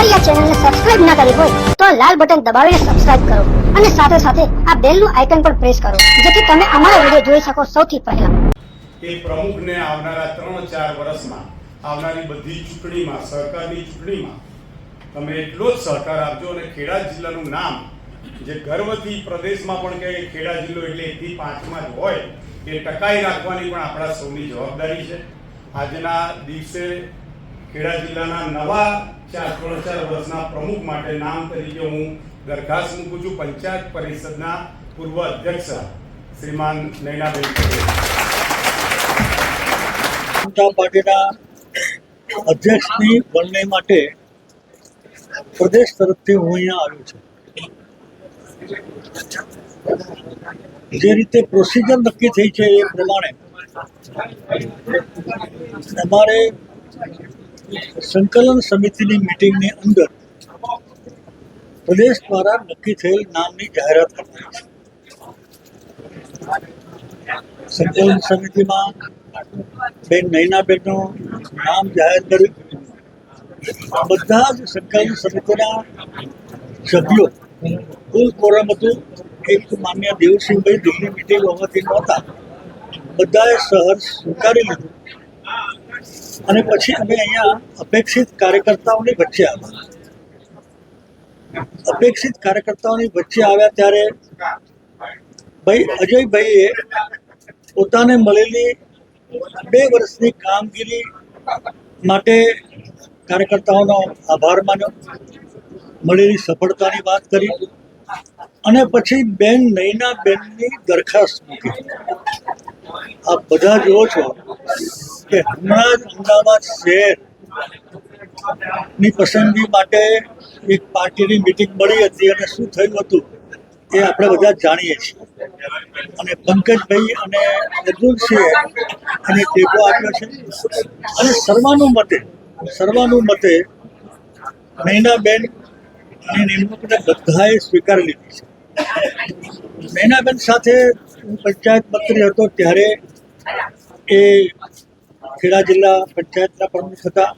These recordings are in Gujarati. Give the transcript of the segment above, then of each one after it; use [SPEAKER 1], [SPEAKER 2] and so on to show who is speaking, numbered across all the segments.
[SPEAKER 1] અમારી આ ચેનલને સબસ્ક્રાઇબ ના કરી હોય, તો લાલ બટન દબાવીને સબસ્ક્રાઇબ કરો અને સાથે સાથે આ બેલનું આઇકન પણ પ્રેસ કરો, જેથી તમે અમારા વીડિયો જોઈ શકો સૌથી પહેલા.
[SPEAKER 2] એ પ્રમુખને આવનારા ત્રણ ચાર વર્ષમાં, આવનારી બધી ચૂંટણીમાં, સરકારની ચૂંટણીમાં, તમે એટલો જ સહકાર આપજો અને ખેડા જિલ્લાનું નામ, જે ગર્વથી પ્રદેશમાં પણ કહે ખેડા જિલ્લો એટલે એકથી પાંચમાં જ હોય, એ ટકાઈ રાખવાની પણ આપણા સૌની જવાબદારી છે. આજના દિવસે ખેડા જિલ્લાના નવા ચાર ત્રણ ચાર વર્ષના પ્રમુખ માટે નામ તરીકે હું દરખાસ્ત મૂકું છું પંચાયત પરિષદના પૂર્વ અધ્યક્ષ શ્રીમાન નૈનાબેન
[SPEAKER 3] જનતા પાર્ટીના અધ્યક્ષની વરણી માટે પ્રદેશ તરફથી હું અહીંયા આવ્યો છું. જે રીતે પ્રોસિજર નક્કી થઈ છે એ પ્રમાણે અમારે સંકલન સમિતિની મિટિંગની અંદર પ્રદેશ દ્વારા નક્કી થયેલ નામની જાહેરાત કરવાની છે. સંકલન સમિતિમાં બેન નૈનાબેનનું નામ જાહેર કર્યું બધા જ સંકલન સમિતિના સભ્યો કુલ કોરમ હતું. એક માન્ય દેવસિંહભાઈ દિલ્હી મિટિંગ હોવાથી નહોતા. બધાએ સહર સ્વીકારી લીધું. અને પછી અમે અહીંયા અપેક્ષિત કાર્યકર્તાઓની વચ્ચે આવ્યા. અપેક્ષિત કાર્યકર્તાઓની વચ્ચે આવ્યા ત્યારે ભાઈ અજયભાઈએ પોતાને મળેલી બે વર્ષની કામગીરી માટે કાર્યકર્તાઓનો આભાર માન્યો, મળેલી સફળતાની વાત કરી અને પછી બેન નૈના બેનની દરખાસ્ત મૂકી. આપ બધા જુઓ છો કે હમણાં જ અમદાવાદ શહેરની પસંદગી માટે એક પાર્ટીની મિટિંગ મળી હતી અને શું થયું હતું એ આપણે બધા જાણીએ છીએ. અને પંકજભાઈ અને અર્જુનસિંહે અને ટેકો આપ્યો છે. અને સર્વાનુમતે સર્વાનુમતે નૈનાબેનની નિમણૂકને બધાએ સ્વીકારી લીધી છે. નૈનાબેન સાથે હું પંચાયત મંત્રી હતો ત્યારે એ ખેડા જિલ્લા પંચાયતના પ્રમુખ હતા.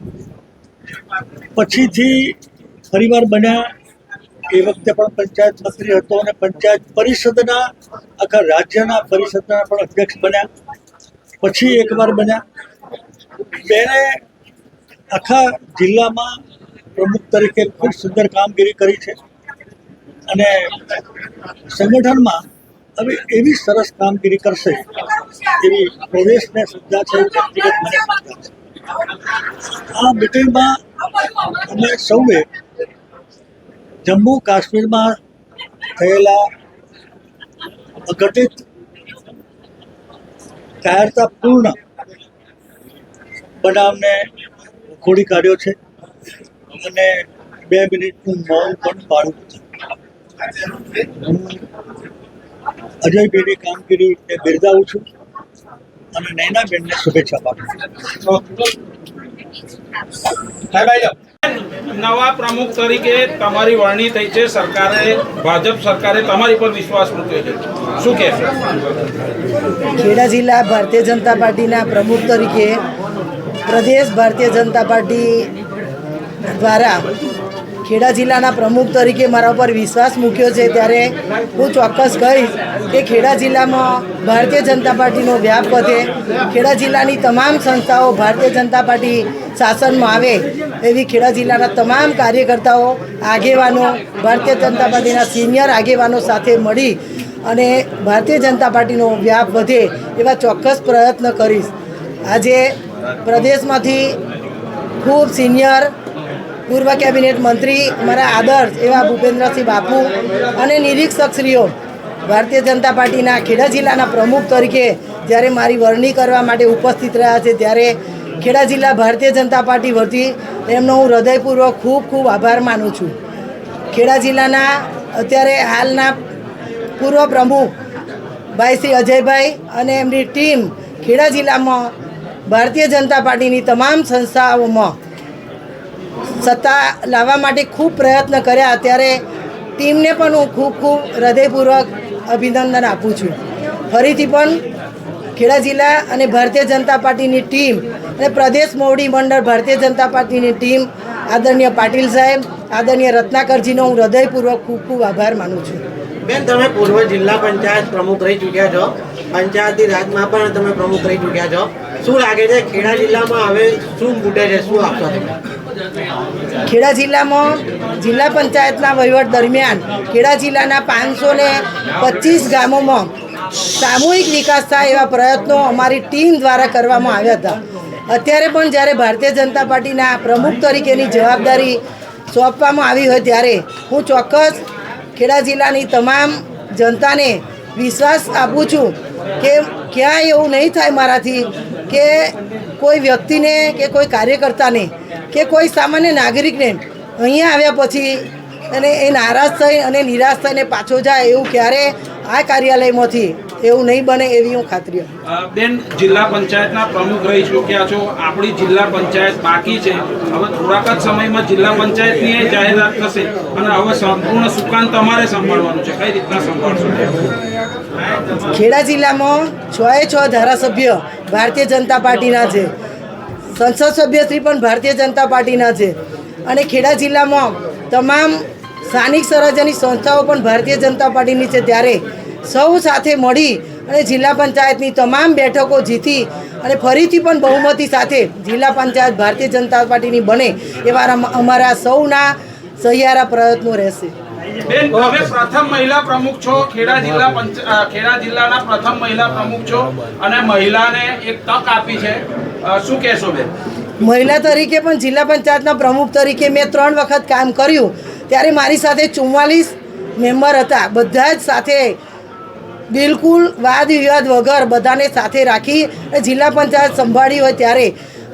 [SPEAKER 3] પછીથી ફરીવાર બન્યા. એ વખતે પણ પંચાયત મંત્રી હતો અને પંચાયત પરિષદના આખા રાજ્યના પરિષદના પણ અધ્યક્ષ બન્યા. પછી એકવાર બન્યા. બેને આખા જિલ્લામાં પ્રમુખ તરીકે ખૂબ સુંદર કામગીરી કરી છે. અને સંગઠનમાં હવે એવી સરસ કામગીરી કરશે. એવી પ્રદેશને શ્રદ્ધા છે આ મિટિંગમાં અમે સૌએ જમ્મુ કાશ્મીરમાં થયેલા અઘટિત કાયરતાપૂર્ણ બનાવને ખોડી કાઢ્યો છે. અને બે મિનિટનું મૌન પણ પાડ્યું છે. હું અજયભાઈની કામગીરીને બિરદાવું છું. અને નૈનાબેનને શુભેચ્છા પાઠવું
[SPEAKER 4] નવા પ્રમુખ તરીકે તમારી વરણી થઈ છે. સરકારે ભાજપ સરકારે તમારી પર વિશ્વાસ મૂક્યો છે. શું કહેશો
[SPEAKER 5] ખેડા જિલ્લા ભારતીય જનતા પાર્ટીના પ્રમુખ તરીકે પ્રદેશ ભારતીય જનતા પાર્ટી દ્વારા ખેડા જિલ્લાના પ્રમુખ તરીકે મારા ઉપર વિશ્વાસ મૂક્યો છે ત્યારે હું ચોક્કસ કહીશ કે ખેડા જિલ્લામાં ભારતીય જનતા પાર્ટીનો વ્યાપ વધે. ખેડા જિલ્લાની તમામ સંસ્થાઓ ભારતીય જનતા પાર્ટી શાસનમાં આવે એવી ખેડા જિલ્લાના તમામ કાર્યકર્તાઓ, આગેવાનો, ભારતીય જનતા પાર્ટીના સિનિયર આગેવાનો સાથે મળી અને ભારતીય જનતા પાર્ટીનો વ્યાપ વધે એવા ચોક્કસ પ્રયત્ન કરીશ. આજે પ્રદેશમાંથી ખૂબ સિનિયર પૂર્વ કેબિનેટ મંત્રી મારા આદર્શ એવા ભૂપેન્દ્રસિંહ બાપુ અને નિરીક્ષકશ્રીઓ, ભારતીય જનતા પાર્ટીના ખેડા જિલ્લાના પ્રમુખ તરીકે જ્યારે મારી વરણી કરવા માટે ઉપસ્થિત રહ્યા છે ત્યારે ખેડા જિલ્લા ભારતીય જનતા પાર્ટી વતી એમનો હું હૃદયપૂર્વક ખૂબ ખૂબ આભાર માનું છું. ખેડા જિલ્લાના અત્યારે હાલના પૂર્વ પ્રમુખ ભાઈ શ્રી અજયભાઈ અને એમની ટીમ ખેડા જિલ્લામાં ભારતીય જનતા પાર્ટીની તમામ સંસ્થાઓમાં સત્તા લાવવા માટે ખૂબ પ્રયત્ન કર્યા. ત્યારે ટીમને પણ હું ખૂબ ખૂબ હૃદયપૂર્વક અભિનંદન આપું છું. ફરીથી પણ ખેડા જિલ્લા અને ભારતીય જનતા પાર્ટીની ટીમ અને પ્રદેશ મોવડી મંડળ ભારતીય જનતા પાર્ટીની ટીમ આદરણીય પાટીલ સાહેબ, આદરણીય રત્નાકરજીનો હું હૃદયપૂર્વક ખૂબ ખૂબ આભાર માનું છું.
[SPEAKER 6] બેન, તમે પૂર્વ જિલ્લા પંચાયત પ્રમુખ રહી ચૂક્યા છો. પંચાયતી રાજમાં પણ તમે પ્રમુખ રહી ચૂક્યા છો. શું લાગે છે, ખેડા જિલ્લામાં હવે શું મૂટે છે? શું આપશો તમે?
[SPEAKER 5] ખેડા જિલ્લામાં જિલ્લા પંચાયતના વહીવટ દરમિયાન ખેડા જિલ્લાના પાંચસો ને પચીસ ગામોમાં સામૂહિક વિકાસ થાય એવા પ્રયત્નો અમારી ટીમ દ્વારા કરવામાં આવ્યા હતા. અત્યારે પણ જ્યારે ભારતીય જનતા પાર્ટીના પ્રમુખ તરીકેની જવાબદારી સોંપવામાં આવી હોય ત્યારે હું ચોક્કસ ખેડા જિલ્લાની તમામ જનતાને વિશ્વાસ આપું છું કે ક્યાંય એવું નહીં થાય મારાથી કે કોઈ વ્યક્તિને કે કોઈ કાર્યકર્તાને કે કોઈ સામાન્ય નાગરિકને અહીંયા આવ્યા પછી અને એ નારાજ થઈ અને નિરાશ થઈને પાછો જાય એવું ક્યારે આ કાર્યાલયમાંથી એવું નહીં બને એવી હું ખાતરી
[SPEAKER 4] બેન જિલ્લા પંચાયતના પ્રમુખ રહી ચૂક્યા છો. આપણી જિલ્લા પંચાયત બાકી છે. હવે થોડાક જ સમયમાં જિલ્લા પંચાયતની જાહેરાત થશે અને હવે સંપૂર્ણ સુકાન તમારે સંભાળવાનું છે. કઈ રીતના સંભાળશો?
[SPEAKER 5] ખેડા જિલ્લામાં છ એ છ ધારાસભ્ય ભારતીય જનતા પાર્ટીના છે. સંસદ સભ્યશ્રી પણ ભારતીય જનતા પાર્ટીના છે. અને ખેડા જિલ્લામાં તમામ સ્થાનિક સ્વરાજ્યની સંસ્થાઓ પણ ભારતીય જનતા પાર્ટીની છે. ત્યારે સૌ સાથે મળી અને જિલ્લા પંચાયતની તમામ બેઠકો જીતી અને ફરીથી પણ બહુમતી સાથે જિલ્લા પંચાયત ભારતીય જનતા પાર્ટીની બને એવા અમારા સૌના સહિયારા પ્રયત્નો રહેશે.
[SPEAKER 4] બેન, તમે પ્રથમ મહિલા પ્રમુખ છો, ખેડા જિલ્લા ખેડા જિલ્લાના પ્રથમ મહિલા પ્રમુખ છો અને મહિલાને એક તક આપી છે. શું કહેશો બેન?
[SPEAKER 5] મહિલા તરીકે પણ જિલ્લા પંચાયતના પ્રમુખ તરીકે મેં ત્રણ વખત કામ કર્યું. ત્યારે મારી સાથે ચુમ્માલીસ મેમ્બર હતા. બધા જ સાથે બિલકુલ વાદ વિવાદ વગર બધાને સાથે રાખી જિલ્લા પંચાયત સંભાળી હોય ત્યારે.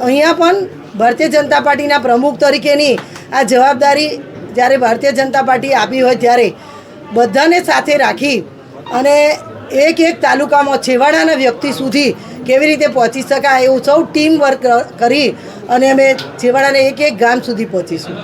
[SPEAKER 5] અહીંયા પણ ભારતીય જનતા પાર્ટીના પ્રમુખ તરીકેની આ જવાબદારી જ્યારે ભારતીય જનતા પાર્ટી આપી હોય ત્યારે બધાને સાથે રાખી અને એક એક તાલુકામાં છેવાડાના વ્યક્તિ સુધી કેવી રીતે પહોંચી શકાય એવું સૌ ટીમ વર્ક કરી અને અમે છેવાડાને એક એક ગામ સુધી પહોંચીશું.